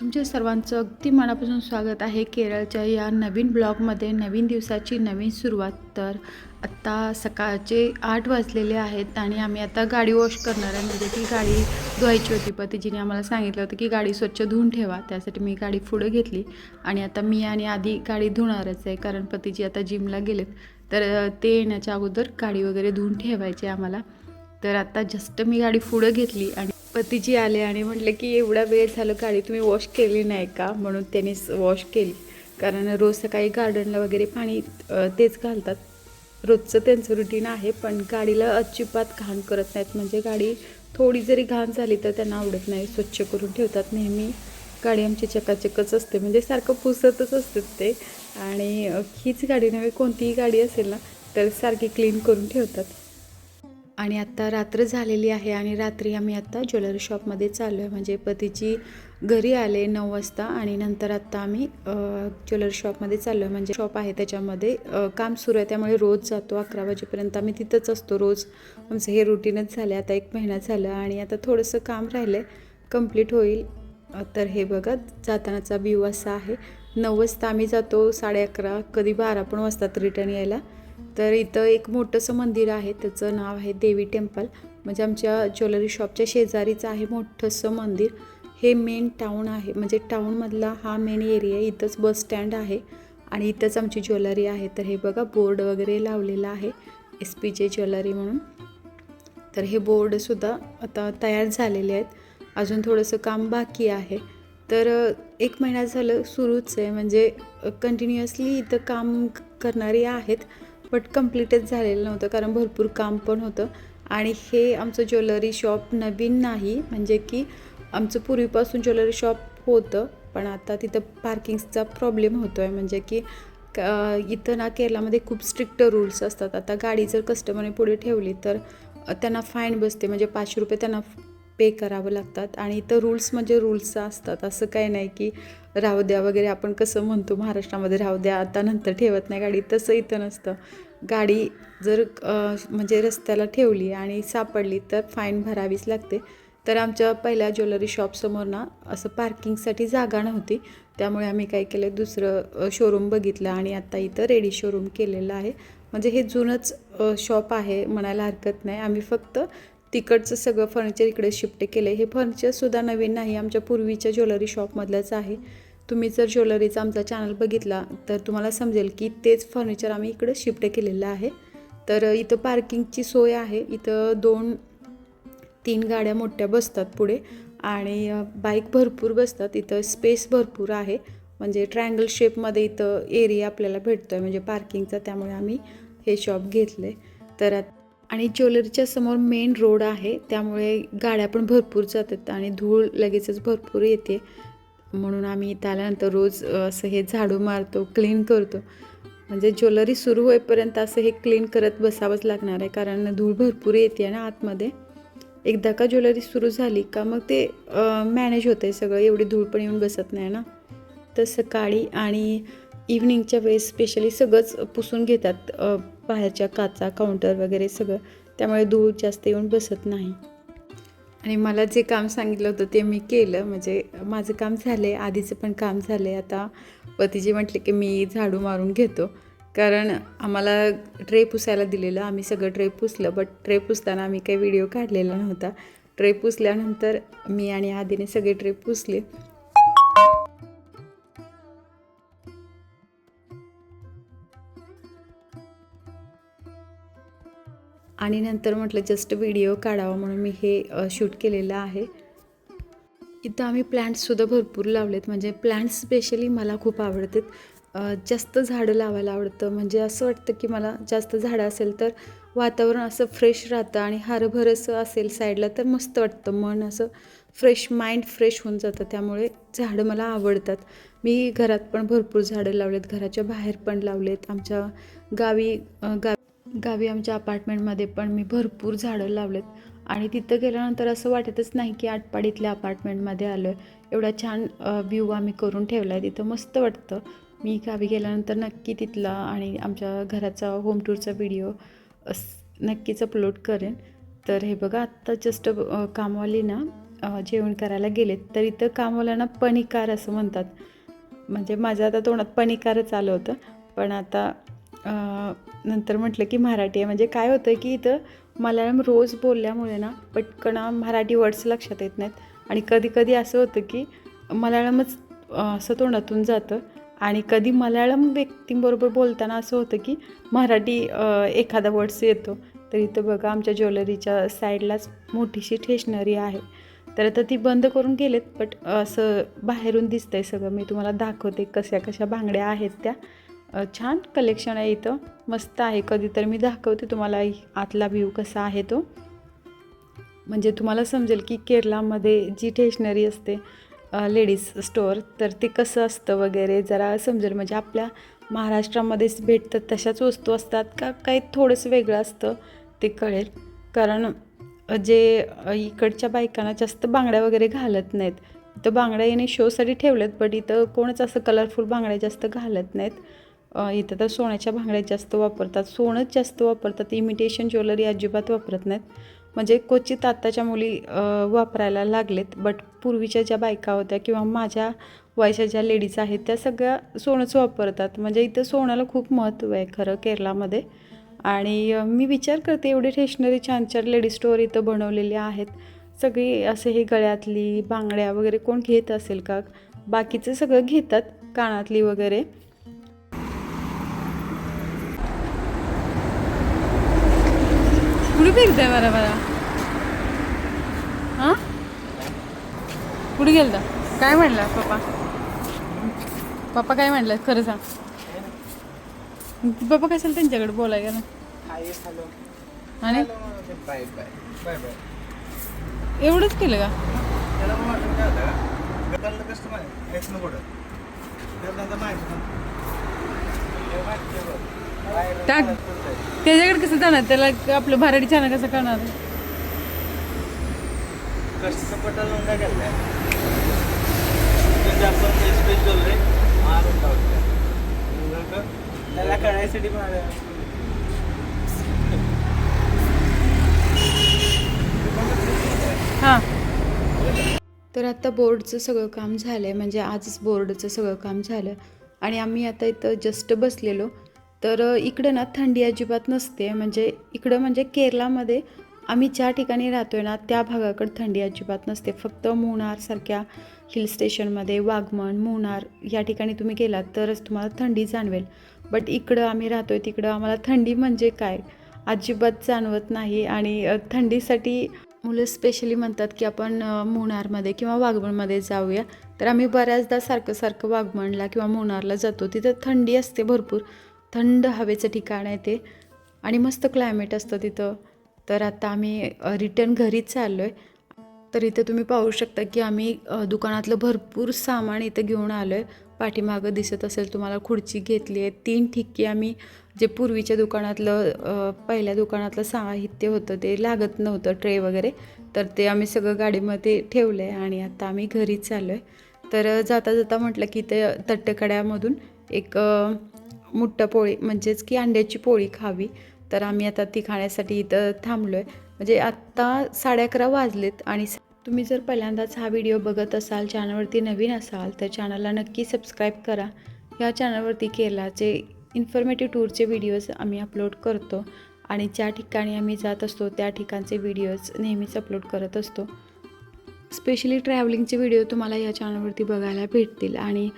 तुमच्या सर्वांचं अगदी मनापासून स्वागत आहे केरळच्या या नवीन ब्लॉगमध्ये. नवीन दिवसाची नवीन सुरुवात तर आत्ता सकाळचे आठ वाजलेले आहेत आणि आम्ही आता गाडी वॉश करणार आहे. म्हणजे की गाडी धुवायची होती पतीजीने आम्हाला सांगितलं होतं की गाडी स्वच्छ धुवून ठेवा. त्यासाठी मी गाडी पुढं घेतली आणि आता मी आणि आधी गाडी धुणारच आहे कारण पतीजी आता जिमला गेलेत. तर ते येण्याच्या अगोदर गाडी वगैरे धुवून ठेवायची आम्हाला. तर आता जस्ट मी गाडी पुढं घेतली आणि पतीजी आले आणि म्हटले की एवढा वेळ झालं गाडी तुम्ही वॉश केली नाही का? म्हणून त्यांनी वॉश केली. कारण रोज सकाळी गार्डनला वगैरे पाणी तेच घालतात. रोजचं त्यांचं रुटीन आहे पण गाडीला अजिबात घाण करत नाहीत. म्हणजे गाडी थोडी जरी घाण झाली तर त्यांना आवडत नाही. स्वच्छ करून ठेवतात. नेहमी गाडी आमची चकाचकच असते. म्हणजे सारखं पुसतच असते ते. आणि हीच गाडी नव्हे कोणतीही गाडी असेल ना तर सारखी क्लीन करून ठेवतात. आणि आत्ता रात्र झालेली आहे आणि रात्री आम्ही आत्ता ज्वेलरी शॉपमध्ये चाललो आहे म्हणजे पतीची घरी आले नऊ वाजता आणि नंतर आत्ता आम्ही ज्वेलरी शॉपमध्ये चाललो आहे म्हणजे शॉप आहे त्याच्यामध्ये काम सुरू आहे. त्यामुळे रोज जातो अकरा वाजेपर्यंत आम्ही तिथंच असतो रोज. आमचं हे रुटीनच झालं आता एक महिना झाला आणि आता थोडंसं काम राहिलं आहे कंप्लीट होईल. तर हे बघा जातानाचा व्ह्यू असा आहे. नऊ वाजता आम्ही जातो साडे अकरा कधी बारा पण वाजतात रिटर्न यायला. तर इथं एक मोठंसं मंदिर आहे त्याचं नाव आहे देवी टेम्पल. म्हणजे आमच्या ज्वेलरी शॉपच्या शेजारीचं आहे मोठंसं मंदिर. हे मेन टाऊन आहे म्हणजे टाऊनमधला हा मेन एरिया इथंच बस स्टँड आहे आणि इथंच आमची ज्वेलरी आहे. तर हे बघा बोर्ड वगैरे लावलेला आहे एस पी जे ज्वेलरी म्हणून. तर हे बोर्डसुद्धा आता तयार झालेले आहेत. अजून थोडंसं काम बाकी आहे. तर एक महिना झालं सुरूच आहे म्हणजे कंटिन्युअसली इथं काम करणारी आहेत. बट कम्प्लीटच झालेलं नव्हतं कारण भरपूर काम पण होतं. आणि हे आमचं ज्वेलरी शॉप नवीन नाही म्हणजे की आमचं पूर्वीपासून ज्वेलरी शॉप होतं पण आता तिथं पार्किंगचा प्रॉब्लेम होतो आहे म्हणजे की इथं ना केरळामध्ये खूप स्ट्रिक्ट रूल्स असतात. आता गाडी जर कस्टमरने पुढे ठेवली तर त्यांना फाईन बसते म्हणजे पाचशे रुपये त्यांना पे करावं लागतात. आणि इथं रूल्स म्हणजे रूल्स असतात असं काही नाही की राहू द्या वगैरे आपण कसं म्हणतो महाराष्ट्रामध्ये राहू द्या आता नंतर ठेवत नाही गाडी तसं इथं नसतं. गाडी जर म्हणजे रस्त्याला ठेवली आणि सापडली तर फाईन भरावीच लागते. तर आमच्या पहिल्या ज्वेलरी शॉपसमोर ना असं पार्किंगसाठी जागा नव्हती. त्यामुळे आम्ही काय केलं दुसरं शोरूम बघितलं आणि आता इथं रेडी शोरूम केलेलं आहे. म्हणजे हे जुनंच शॉप आहे म्हणायला हरकत नाही. आम्ही फक्त तिकडचं सगळं फर्निचर इकडे शिफ्ट केलं आहे हे फर्निचरसुद्धा नवीन नाही आमच्या पूर्वीच्या ज्वेलरी शॉपमधलंच आहे. तुम्ही जर ज्वेलरीचा आमचा चॅनल बघितला तर तुम्हाला समजेल की तेच फर्निचर आम्ही इकडे शिफ्ट केलेलं आहे. तर इथं पार्किंगची सोय आहे. इथं दोन तीन गाड्या मोठ्या बसतात पुढे आणि बाईक भरपूर बसतात. इथं स्पेस भरपूर आहे. म्हणजे ट्रायंगल शेपमध्ये इथं एरिया आपल्याला भेटतो आहे म्हणजे पार्किंगचा त्यामुळे आम्ही हे शॉप घेतले तर आणि ज्वेलरीच्या समोर मेन रोड आहे. त्यामुळे गाड्या पण भरपूर जातात आणि धूळ लगेचच भरपूर येते. म्हणून आम्ही इथं आल्यानंतर रोज असं हे झाडू मारतो क्लीन करतो. म्हणजे ज्वेलरी सुरू होईपर्यंत असं हे क्लीन करत बसावंच लागणार आहे. कारण धूळ भरपूर येते ना आतमध्ये. एकदा का ज्वेलरी सुरू झाली का मग ते मॅनेज होतं आहे सगळं. एवढी धूळ पण येऊन बसत नाही ना. तर सकाळी आणि इव्हनिंगच्या वेळेस स्पेशली सगळंच पुसून घेतात. बाहेरच्या काचा काउंटर वगैरे सगळं. त्यामुळे धूळ जास्त येऊन बसत नाही. आणि मला जे काम सांगितलं होतं ते मी केलं. म्हणजे माझं काम झालं आहे आधीचं पण काम झालं आहे आता पतीजी म्हटले की मी झाडू मारून घेतो. कारण आम्हाला ट्रे पुसायला दिलेलं. आम्ही सगळं ट्रे पुसलं. बट ट्रे पुसताना आम्ही काही व्हिडिओ काढलेला नव्हता. ट्रे पुसल्यानंतर मी आणि आधीने सगळे ट्रे पुसले. आणि नंतर म्हटलं जस्ट व्हिडिओ काढावा म्हणून मी हे शूट केलेलं आहे. इथं आम्ही प्लांट्ससुद्धा भरपूर लावलेत. म्हणजे प्लांट्स स्पेशली मला खूप आवडतात. जास्त झाडं लावायला आवडतं. म्हणजे असं वाटतं की मला जास्त झाडं असेल तर वातावरण असं फ्रेश राहतं आणि हरभर असं असेल साईडला तर मस्त वाटतं. मन असं फ्रेश माइंड फ्रेश होऊन जातं. त्यामुळे झाडं मला आवडतात. मी घरात पण भरपूर झाडं लावलेत. घराच्या बाहेर पण लावलेत. आमच्या गावी गावी गा गावी आमच्या अपार्टमेंटमध्ये पण मी भरपूर झाडं लावलेत. आणि तिथं गेल्यानंतर असं वाटतच नाही की आटपाडीतल्या अपार्टमेंटमध्ये आलो आहे एवढा छान व्ह्यू आम्ही करून ठेवला आहे तिथं मस्त वाटतं. मी गावी गेल्यानंतर नक्की तिथला आणि आमच्या घराचा होम टूरचा व्हिडिओ नक्कीच अपलोड करेन. तर हे बघा आत्ता जस्ट कामवाली ना जेवण करायला गेलेत. तर इथं कामवाल्यांना पणिकार असं म्हणतात. म्हणजे माझ्या आता तोंडात पणिकारच आलं होतं. पण आता नंतर म्हटलं की मराठी आहे. म्हणजे काय होतं की इथं मल्याळम रोज बोलल्यामुळे ना पटकन मराठी वर्ड्स लक्षात येत नाहीत. आणि कधी कधी असं होतं की मल्याळमच असं तोंडातून जातं. आणि कधी मल्याळम व्यक्तींबरोबर बोलताना असं होतं की मराठी एखादा वर्ड्स येतो. तर इथं बघा आमच्या ज्वेलरीच्या साईडलाच मोठीशी स्टेशनरी आहे. तर आता ती बंद करून गेलेत बट असं बाहेरून दिसतंय सगळं. मी तुम्हाला दाखवते कशा कशा बांगड्या आहेत त्या. छान कलेक्शन आहे इथं. मस्त आहे. कधी तर मी दाखवते तुम्हाला आतला व्ह्यू कसा आहे तो. म्हणजे तुम्हाला समजेल की केरलामध्ये जी टेशनरी असते लेडीज स्टोअर तर ते कसं असतं वगैरे जरा समजेल. म्हणजे आपल्या महाराष्ट्रामध्येच भेटतात तशाच वस्तू असतात का? काही थोडंसं वेगळं असतं ते कळेल. कारण जे इकडच्या बायकांना जास्त बांगड्या वगैरे घालत नाहीत. तर बांगड्या याने शोसाठी ठेवल्यात बट इथं कोणच असं कलरफुल बांगड्या जास्त घालत नाहीत. इथं तर सोन्याच्या भांगड्या जास्त वापरतात. सोनंच जास्त वापरतात. इमिटेशन ज्वेलरी अजिबात वापरत नाहीत. म्हणजे क्वचित आत्ताच्या मुली वापरायला लागलेत. बट पूर्वीच्या ज्या बायका होत्या किंवा माझ्या वयाच्या ज्या लेडीज आहेत त्या सगळ्या सोनंच वापरतात. म्हणजे इथं सोन्याला खूप महत्त्व आहे खरं केरलामध्ये आणि मी विचार करते एवढे स्टेशनरी छान छान लेडीज स्टोअर इथं बनवलेले आहेत. सगळी असे हे गळ्यातली बांगड्या वगैरे कोण घेत असेल का? बाकीचं सगळं घेतात कानातली वगैरे. कुठे फिरताय बरं बरा. हां? कुठे गेलता? काय म्हणला पप्पा? पप्पा काय म्हणलं? खरं सांग. पप्पा कशाला त्यांच्याकडे बोलाय गेला? हाय हॅलो आणि बाय बाय बाय बाय एवढंच केलं का त्याला कस्टमर टाक. त्याच्याकडे कसं जाणार? त्याला आपलं भराडी छान कसं करणार? त्याला कळायसाठी हां. तर आता बोर्डचं सगळं काम झालं आहे म्हणजे आजच बोर्डचं सगळं काम झालं. आणि आम्ही आता इथं जस्ट बसलेलो. तर इकडं ना थंडी अजिबात नसते. म्हणजे इकडं म्हणजे केरलामध्ये आम्ही ज्या ठिकाणी राहतो आहे ना त्या भागाकडे थंडी अजिबात नसते. फक्त मुनारसारख्या हिल स्टेशनमध्ये वाघमन मुनार या ठिकाणी तुम्ही गेलात तरच तुम्हाला थंडी जाणवेल. बट इकडं आम्ही राहतो आहे तिकडं आम्हाला थंडी म्हणजे काय? अजिबात जाणवत नाही आणि थंडीसाठी मुलं स्पेशली म्हणतात की आपण अ, मुन्नारमध्ये किंवा वाघमनमध्ये जाऊया. तर आम्ही बऱ्याचदा सारखं सारखं वाघमनला किंवा मुन्नारला जातो. तिथं थंडी असते भरपूर. थंड हवेचं ठिकाण आहे ते. आणि मस्त क्लायमेट असतं तिथं. तर आता आम्ही रिटर्न घरीच चाललो आहे तर इथं तुम्ही पाहू शकता की आम्ही दुकानातलं भरपूर सामान इथं घेऊन आलो आहे पाठीमागं दिसत असेल तुम्हाला खुर्ची घेतली आहे. तीन ठिक्की आम्ही जे पूर्वीच्या दुकानातलं पहिल्या दुकानातलं साहित्य होतं ते लागत नव्हतं ट्रे वगैरे. तर ते आम्ही सगळं गाडीमध्ये ठेवलं आहे आणि आता आम्ही घरीच चाललो आहे तर जाता जाता म्हटलं की ते तट्टकड्यामधून एक मुठ्ठ पोळी म्हणजेच की अंड्याची पोळी खावी. तर आम्ही आता ती खाण्यासाठी इथं थांबलो आहे म्हणजे आत्ता साडे अकरा वाजलेत आणि तुम्ही जर पहिल्यांदाच हा व्हिडिओ बघत असाल चॅनलवरती नवीन असाल तर चॅनलला नक्की सबस्क्राईब करा. या चॅनलवरती केरलाचे इन्फॉर्मेटिव्ह टूरचे व्हिडिओज आम्ही अपलोड करतो आणि ज्या ठिकाणी आम्ही जात असतो त्या ठिकाणचे व्हिडिओज नेहमीच अपलोड करत असतो. स्पेशली ट्रॅव्हलिंगचे व्हिडिओ तुम्हाला या चॅनलवरती बघायला भेटतील आणि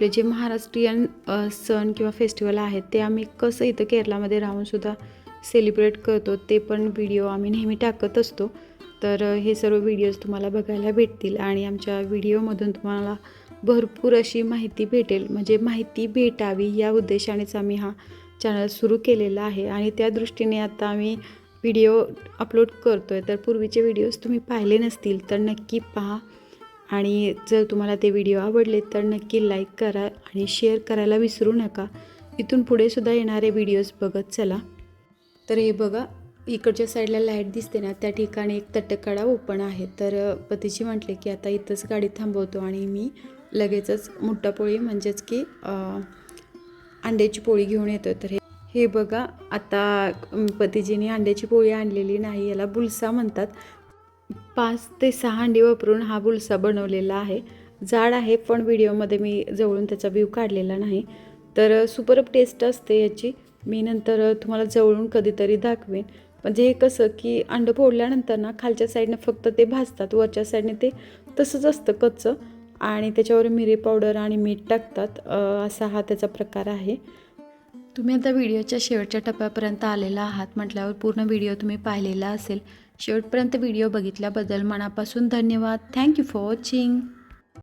आपले जे महाराष्ट्रीयन सण किंवा फेस्टिवल आहेत ते आम्ही कसं इथं केरलामध्ये राहूनसुद्धा सेलिब्रेट करतो ते पण व्हिडिओ आम्ही नेहमी टाकत असतो. तर हे सर्व व्हिडिओज तुम्हाला बघायला भेटतील आणि आमच्या व्हिडिओमधून तुम्हाला भरपूर अशी माहिती भेटेल. म्हणजे माहिती भेटावी या उद्देशानेच आम्ही हा चॅनल सुरू केलेला आहे आणि त्या दृष्टीने आता आम्ही व्हिडिओ अपलोड करतो आहे तर पूर्वीचे व्हिडिओज तुम्ही पाहिले नसतील तर नक्की पहा. आणि जर तुम्हाला ते व्हिडिओ आवडले तर नक्की लाईक करा आणि शेअर करायला विसरू नका. इथून पुढे सुद्धा येणारे व्हिडिओज बघत चला. तर हे बघा इकडच्या साईडला लाइट दिसते ना त्या ठिकाणी एक तटकडा ओपन आहे. तर पतीजी म्हटले की आता इथंच गाडी थांबवतो आणि मी लगेचच मुट्टा पोळी म्हणजेच की अंड्याची पोळी घेऊन येतो तर हे हे बघा आता पतीजीने अंड्याची पोळी आणलेली नाही याला बुलसा म्हणतात. पाच ते सहा अंडी वापरून हा बुलसा बनवलेला आहे. जाड आहे पण व्हिडिओमध्ये मी जवळून त्याचा व्ह्यू काढलेला नाही. तर सुपरब टेस्ट असते याची. मी नंतर तुम्हाला जवळून कधीतरी दाखवेन. म्हणजे हे कसं की अंडं फोडल्यानंतर ना खालच्या साईडनं फक्त ते भाजतात वरच्या साईडने ते तसंच असतं कच्चं. आणि त्याच्यावर मिरी पावडर आणि मीठ टाकतात. असा हा त्याचा प्रकार आहे. तुम्ही आता व्हिडिओच्या शेवटच्या टप्प्यापर्यंत आलेला आहात म्हटल्यावर पूर्ण व्हिडिओ तुम्ही पाहिलेला असेल. शेवटपर्यंत व्हिडिओ बघितल्याबद्दल मनापासून धन्यवाद. Thank you for watching